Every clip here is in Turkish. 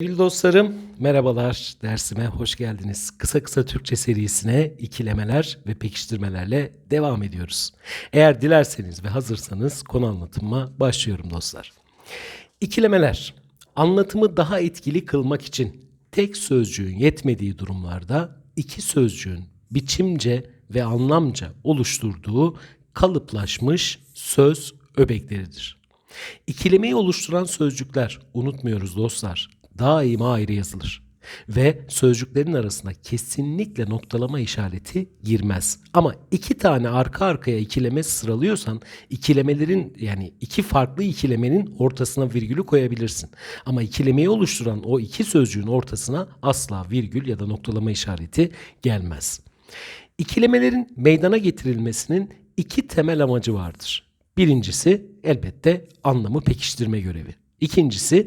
Sevgili dostlarım, merhabalar. Dersime hoş geldiniz. Kısa kısa Türkçe serisine ikilemeler ve pekiştirmelerle devam ediyoruz. Eğer dilerseniz ve hazırsanız konu anlatıma başlıyorum dostlar. İkilemeler, anlatımı daha etkili kılmak için tek sözcüğün yetmediği durumlarda iki sözcüğün biçimce ve anlamca oluşturduğu kalıplaşmış söz öbekleridir. İkilemeyi oluşturan sözcükler unutmuyoruz dostlar. Daima ayrı yazılır. Ve sözcüklerin arasına kesinlikle noktalama işareti girmez. Ama iki tane arka arkaya ikileme sıralıyorsan ikilemelerin yani iki farklı ikilemenin ortasına virgülü koyabilirsin. Ama ikilemeyi oluşturan o iki sözcüğün ortasına asla virgül ya da noktalama işareti gelmez. İkilemelerin meydana getirilmesinin iki temel amacı vardır. Birincisi elbette anlamı pekiştirme görevi. İkincisi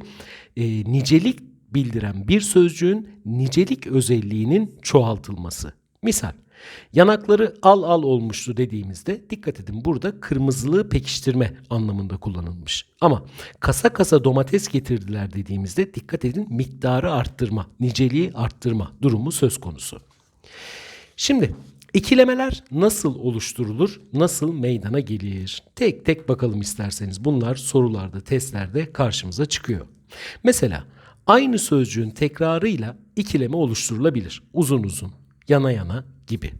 e, nicelik bildiren bir sözcüğün nicelik özelliğinin çoğaltılması. Misal yanakları al al olmuştu dediğimizde dikkat edin burada kırmızılığı pekiştirme anlamında kullanılmış. Ama kasa kasa domates getirdiler dediğimizde dikkat edin miktarı arttırma, niceliği arttırma durumu söz konusu. Şimdi ikilemeler nasıl oluşturulur, nasıl meydana gelir? Tek tek bakalım isterseniz. Bunlar sorularda, testlerde karşımıza çıkıyor. Mesela aynı sözcüğün tekrarıyla ikileme oluşturulabilir. Uzun uzun, yana yana gibi.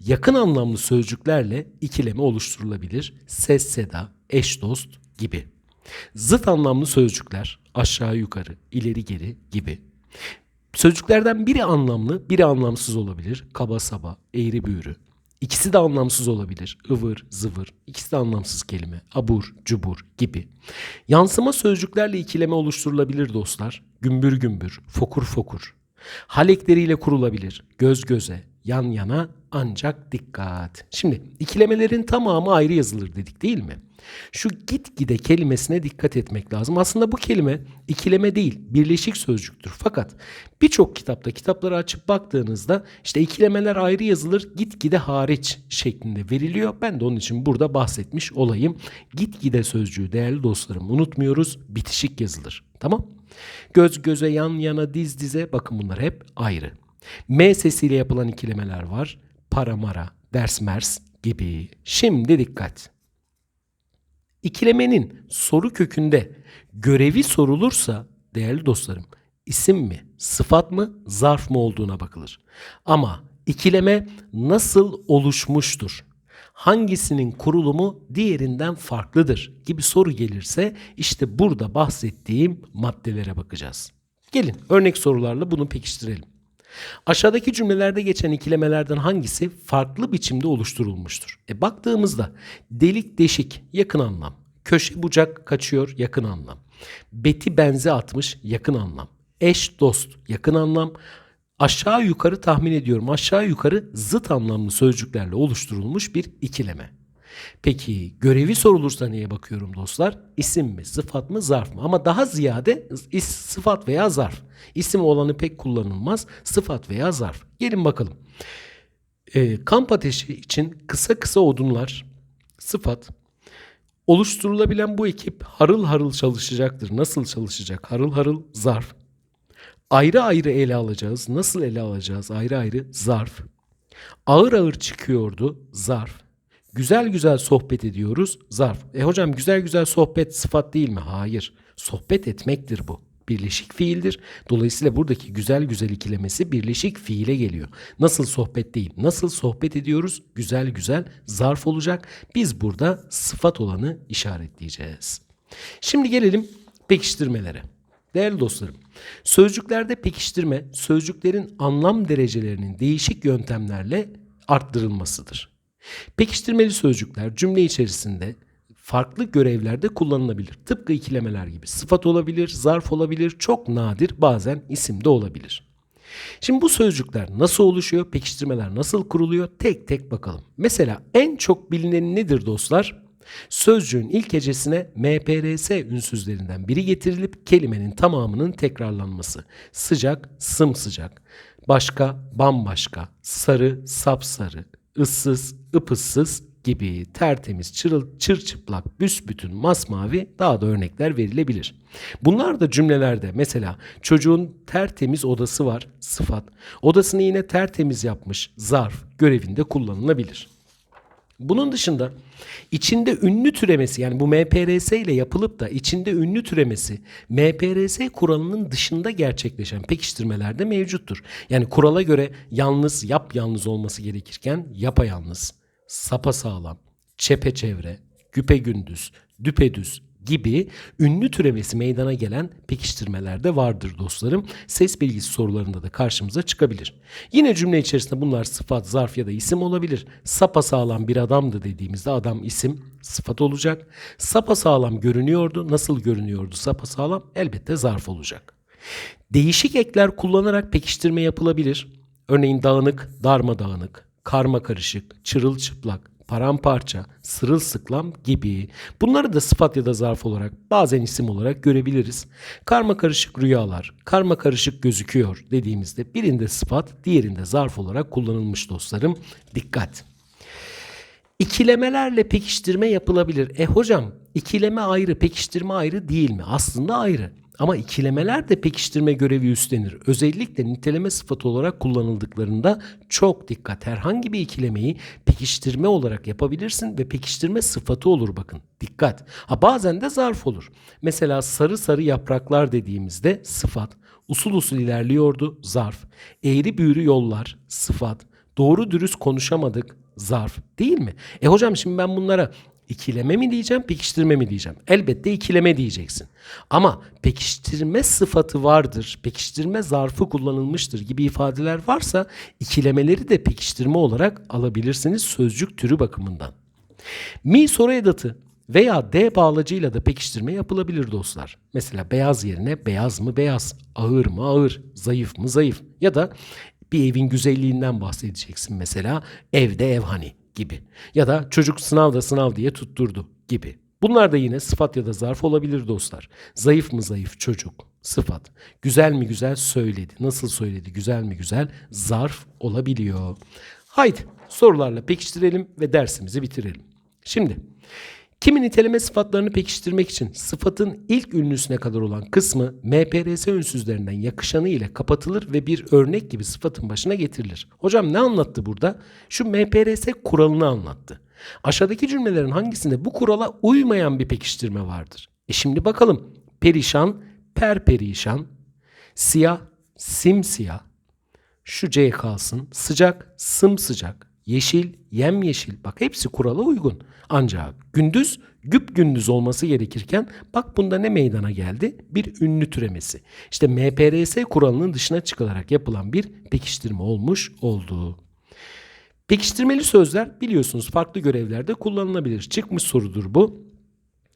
Yakın anlamlı sözcüklerle ikileme oluşturulabilir. Ses, seda, eş, dost gibi. Zıt anlamlı sözcükler aşağı yukarı, ileri geri gibi. Sözcüklerden biri anlamlı, biri anlamsız olabilir. Kaba saba, eğri büğrü. İkisi de anlamsız olabilir. Ivır, zıvır. İkisi de anlamsız kelime. Abur, cubur gibi. Yansıma sözcüklerle ikileme oluşturulabilir dostlar. Gümbür gümbür, fokur fokur. Hal ekleriyle kurulabilir. Göz göze, yan yana ancak dikkat. Şimdi ikilemelerin tamamı ayrı yazılır dedik değil mi? Şu gitgide kelimesine dikkat etmek lazım. Aslında bu kelime ikileme değil, birleşik sözcüktür. Fakat birçok kitapta kitapları açıp baktığınızda işte ikilemeler ayrı yazılır, gitgide hariç şeklinde veriliyor. Ben de onun için burada bahsetmiş olayım. Gitgide sözcüğü değerli dostlarım unutmuyoruz, bitişik yazılır. Tamam? Göz göze, yan yana, diz dize bakın bunlar hep ayrı. M sesiyle yapılan ikilemeler var. Para mara, ders mers gibi. Şimdi dikkat. İkilemenin soru kökünde görevi sorulursa değerli dostlarım isim mi, sıfat mı, zarf mı olduğuna bakılır. Ama ikileme nasıl oluşmuştur? Hangisinin kurulumu diğerinden farklıdır gibi soru gelirse işte burada bahsettiğim maddelere bakacağız. Gelin örnek sorularla bunu pekiştirelim. Aşağıdaki cümlelerde geçen ikilemelerden hangisi farklı biçimde oluşturulmuştur? E baktığımızda delik deşik yakın anlam, köşe bucak kaçıyor yakın anlam, beti benze atmış yakın anlam, eş dost yakın anlam, aşağı yukarı tahmin ediyorum aşağı yukarı zıt anlamlı sözcüklerle oluşturulmuş bir ikileme. Peki görevi sorulursa neye bakıyorum dostlar? İsim mi, sıfat mı, zarf mı? Ama daha ziyade is, sıfat veya zarf. İsim olanı pek kullanılmaz. Sıfat veya zarf. Gelin bakalım. Ee, kamp ateşi için kısa kısa odunlar sıfat. Oluşturulabilen bu ekip harıl harıl çalışacaktır. Nasıl çalışacak? Harıl harıl zarf. Ayrı ayrı ele alacağız. Nasıl ele alacağız? Ayrı ayrı zarf. Ağır ağır çıkıyordu zarf. Güzel güzel sohbet ediyoruz. Zarf. E hocam güzel güzel sohbet sıfat değil mi? Hayır. Sohbet etmektir bu. Birleşik fiildir. Dolayısıyla buradaki güzel güzel ikilemesi birleşik fiile geliyor. Nasıl sohbet değil. Nasıl sohbet ediyoruz? Güzel güzel zarf olacak. Biz burada sıfat olanı işaretleyeceğiz. Şimdi gelelim pekiştirmelere. Değerli dostlarım, sözcüklerde pekiştirme, sözcüklerin anlam derecelerinin değişik yöntemlerle arttırılmasıdır. Pekiştirmeli sözcükler cümle içerisinde farklı görevlerde kullanılabilir. Tıpkı ikilemeler gibi. Sıfat olabilir, zarf olabilir, çok nadir bazen isim de olabilir. Şimdi bu sözcükler nasıl oluşuyor, pekiştirmeler nasıl kuruluyor tek tek bakalım. Mesela en çok bilineni nedir dostlar? Sözcüğün ilk hecesine MPRS ünsüzlerinden biri getirilip kelimenin tamamının tekrarlanması. Sıcak, sımsıcak. Başka, bambaşka. Sarı, sapsarı. Issız, ıpıssız gibi tertemiz, çırıl, çırçıplak, büsbütün, masmavi daha da örnekler verilebilir. Bunlar da cümlelerde mesela çocuğun tertemiz odası var sıfat. Odasını yine tertemiz yapmış zarf görevinde kullanılabilir. Bunun dışında içinde ünlü türemesi yani bu MPRS ile yapılıp da içinde ünlü türemesi MPRS kuralının dışında gerçekleşen pekiştirmelerde mevcuttur. Yani kurala göre yalnız yap yalnız olması gerekirken yapayalnız, sapasağlam, çepeçevre, güpegündüz, düpedüz gibi ünlü türemesi meydana gelen pekiştirmelerde vardır dostlarım. Ses bilgisi sorularında da karşımıza çıkabilir. Yine cümle içerisinde bunlar sıfat, zarf ya da isim olabilir. Sapa sağlam bir adamdı dediğimizde adam isim, sıfat olacak. Sapa sağlam görünüyordu. Nasıl görünüyordu sapa sağlam? Elbette zarf olacak. Değişik ekler kullanarak pekiştirme yapılabilir. Örneğin dağınık, darmadağınık, karma karışık, çırılçıplak, paramparça, sırılsıklam gibi. Bunları da sıfat ya da zarf olarak bazen isim olarak görebiliriz. Karma karışık rüyalar, karma karışık gözüküyor dediğimizde birinde sıfat, diğerinde zarf olarak kullanılmış dostlarım. Dikkat! İkilemelerle pekiştirme yapılabilir. E hocam ikileme ayrı, pekiştirme ayrı değil mi? Aslında ayrı. Ama ikilemeler de pekiştirme görevi üstlenir. Özellikle niteleme sıfatı olarak kullanıldıklarında çok dikkat. Herhangi bir ikilemeyi pekiştirme olarak yapabilirsin ve pekiştirme sıfatı olur bakın. Dikkat. Ha bazen de zarf olur. Mesela sarı sarı yapraklar dediğimizde sıfat. Usul usul ilerliyordu zarf. Eğri büğrü yollar sıfat. Doğru dürüst konuşamadık zarf değil mi? E hocam şimdi ben bunlara ikileme mi diyeceğim, pekiştirme mi diyeceğim? Elbette ikileme diyeceksin. Ama pekiştirme sıfatı vardır, pekiştirme zarfı kullanılmıştır gibi ifadeler varsa ikilemeleri de pekiştirme olarak alabilirsiniz sözcük türü bakımından. Mi soru edatı veya D bağlacıyla da pekiştirme yapılabilir dostlar. Mesela beyaz yerine beyaz mı beyaz, ağır mı ağır, zayıf mı zayıf ya da bir evin güzelliğinden bahsedeceksin mesela evde ev hani gibi. Ya da çocuk sınavda sınav diye tutturdu gibi. Bunlar da yine sıfat ya da zarf olabilir dostlar. Zayıf mı zayıf çocuk? Sıfat. Güzel mi güzel söyledi. Nasıl söyledi? Güzel mi güzel? Zarf olabiliyor. Haydi sorularla pekiştirelim ve dersimizi bitirelim. Şimdi Kimi niteleme sıfatlarını pekiştirmek için sıfatın ilk ünlüsüne kadar olan kısmı MPRS ünsüzlerinden yakışanı ile kapatılır ve bir örnek gibi sıfatın başına getirilir. Hocam ne anlattı burada? Şu MPRS kuralını anlattı. Aşağıdaki cümlelerin hangisinde bu kurala uymayan bir pekiştirme vardır? E şimdi bakalım. Perişan, perperişan, siyah, simsiyah, şu C kalsın, sıcak, sımsıcak, yeşil, yemyeşil. Bak hepsi kurala uygun. Ancak gündüz güp gündüz olması gerekirken bak bunda ne meydana geldi? Bir ünlü türemesi. İşte MPRS kuralının dışına çıkılarak yapılan bir pekiştirme olmuş oldu. Pekiştirmeli sözler biliyorsunuz farklı görevlerde kullanılabilir. Çıkmış sorudur bu.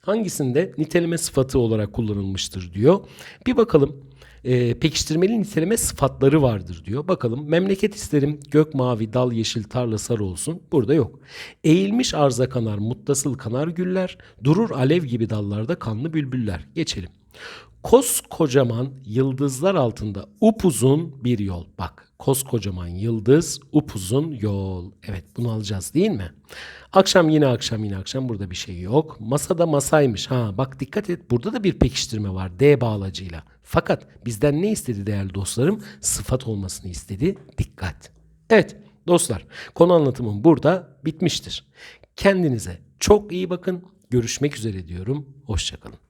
Hangisinde niteleme sıfatı olarak kullanılmıştır diyor. Bir bakalım e, pekiştirmeli niteleme sıfatları vardır diyor. Bakalım memleket isterim gök mavi dal yeşil tarla sarı olsun. Burada yok. Eğilmiş arza kanar muttasıl kanar güller durur alev gibi dallarda kanlı bülbüller. Geçelim. Koskocaman yıldızlar altında upuzun bir yol. Bak koskocaman yıldız upuzun yol. Evet bunu alacağız değil mi? Akşam yine akşam yine akşam burada bir şey yok. Masada masaymış. Ha bak dikkat et burada da bir pekiştirme var D bağlacıyla. Fakat bizden ne istedi değerli dostlarım? Sıfat olmasını istedi. Dikkat. Evet dostlar konu anlatımım burada bitmiştir. Kendinize çok iyi bakın. Görüşmek üzere diyorum. Hoşçakalın.